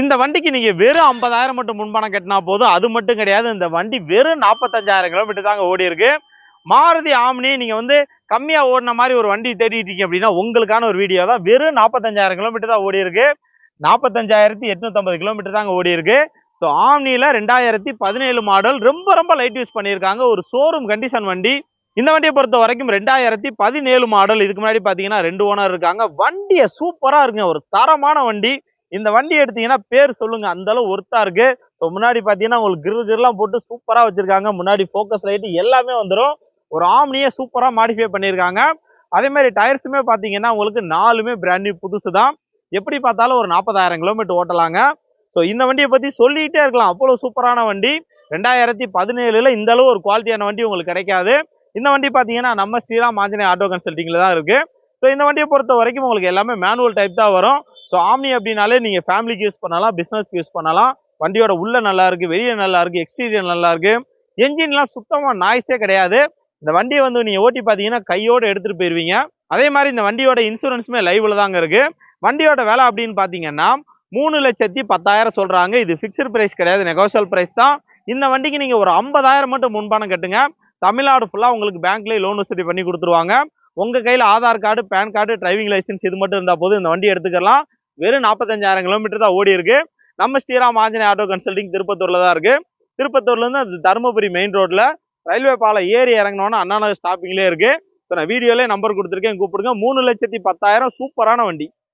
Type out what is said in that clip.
இந்த வண்டிக்கு நீங்கள் வெறும் ஐம்பதாயிரம் மட்டும் முன்பணம் கட்டினா போதும். அது மட்டும் கிடையாது. இந்த வண்டி வெறும் நாற்பத்தஞ்சாயிரம் கிலோமீட்டர் தாங்க ஓடி இருக்கு. மாருதி ஆம்னி நீங்கள் வந்து கம்மியாக ஓடின மாதிரி ஒரு வண்டி தேடிட்டு இருக்கீங்க அப்படின்னா உங்களுக்கான ஒரு வீடியோ தான். வெறும் நாற்பத்தஞ்சாயிரம் கிலோமீட்டர் தான் ஓடி இருக்கு. நாற்பத்தஞ்சாயிரத்தி எட்நூத்தம்பது கிலோமீட்டர் தாங்க ஓடி இருக்கு. ஸோ ஆம்னியில் ரெண்டாயிரத்தி பதினேழு மாடல் ரொம்ப ரொம்ப லைட் யூஸ் பண்ணியிருக்காங்க. ஒரு ஷோரூம் கண்டிஷன் வண்டி. இந்த வண்டியை பொறுத்த வரைக்கும் ரெண்டாயிரத்தி பதினேழு மாடல் இதுக்கு முன்னாடி பார்த்தீங்கன்னா ரெண்டு ஓனர் இருக்காங்க. வண்டியை சூப்பராக இருக்குங்க. ஒரு தரமான வண்டி. இந்த வண்டி எடுத்தீங்கன்னா பேர் சொல்லுங்க. அந்த அளவு ஒர்த்தா இருக்கு. ஸோ முன்னாடி பார்த்தீங்கன்னா உங்களுக்கு கிரு கிரிலாம் போட்டு சூப்பராக வச்சிருக்காங்க. முன்னாடி ஃபோக்கஸ் லைட் எல்லாமே வந்துடும் ஒரு ஆம்னியே சூப்பராக மாடிஃபை பண்ணியிருக்காங்க அதே மாதிரி டயர்ஸுமே பார்த்தீங்கன்னா உங்களுக்கு நாலுமே பிராண்ட் நியூ புதுசு தான் எப்படி பார்த்தாலும் ஒரு நாற்பதாயிரம் கிலோமீட்டர் ஓட்டலாங்க. ஸோ இந்த வண்டியை பற்றி சொல்லிகிட்டே இருக்கலாம். அவ்வளோ சூப்பரான வண்டி. ரெண்டாயிரத்தி பதினேழுல இந்த அளவு ஒரு குவாலிட்டியான வண்டி உங்களுக்கு கிடைக்காது. இந்த வண்டி பார்த்தீங்கன்னா நம்ம ஸ்ரீராம் ஆஞ்சநேய ஆட்டோ கன்சல்ட்டிங்கில் தான் இருக்குது ஸோ இந்த வண்டியை பொறுத்த வரைக்கும் உங்களுக்கு எல்லாமே மேனுவல் டைப் தான் வரும். ஸோ ஆம்னி அப்படின்னாலே நீங்கள் ஃபேமிலிக்கு யூஸ் பண்ணலாம் பிஸ்னஸ்க்கு யூஸ் பண்ணலாம். வண்டியோட உள்ள நல்லா இருக்குது வெளியே நல்லா இருக்குது எக்ஸ்டீரியர் நல்லா இருக்குது என்ஜின்லாம் சுத்தமாக நாய்ஸே கிடையாது. இந்த வண்டியை வந்து நீங்கள் ஓட்டி பார்த்தீங்கன்னா கையோடு எடுத்துகிட்டு போயிடுவீங்க அதே மாதிரி இந்த வண்டியோட இன்சூரன்ஸுமே லைவில் தாங்க இருக்குது வண்டியோட விலை அப்படின்னு பார்த்தீங்கன்னா மூணு லட்சத்தி பத்தாயிரம் சொல்கிறாங்க இது ஃபிக்ஸ்டு ப்ரைஸ் கிடையாது நெகோஷியல் ப்ரைஸ் தான். இந்த வண்டிக்கு நீங்கள் ஒரு ஐம்பதாயிரம் மட்டும் முன்பணம் கட்டுங்க. தமிழ்நாடு ஃபுல்லாக உங்களுக்கு பேங்க்லேயே லோன் வசதி பண்ணி கொடுத்துருவாங்க. உங்கள் கையில் Aadhaar card pan card driving licence இது மட்டும் இருந்தால் போதும். இந்த வண்டி எடுத்துக்கலாம். வெறும் நாற்பத்தஞ்சாயிரம் கிலோமீட்டர் தான் ஓடி இருக்கு. நம்ம ஸ்ரீராம் ஆஞ்சநேய ஆட்டோ கன்சல்டிங் திருப்பத்தூர்ல தான் இருக்கு. திருப்பத்தூர்லேருந்து அது தருமபுரி மெயின் ரோட்ல ரயில்வே பாலம் ஏறி இறங்கினோன்னா அண்ணா ஸ்டாப்பிங்லேயே இருக்கு. இப்போ நான் வீடியோலேயே நம்பர் கொடுத்துருக்கேன். கூப்பிடுங்க. மூணு லட்சத்தி பத்தாயிரம் சூப்பரான வண்டி.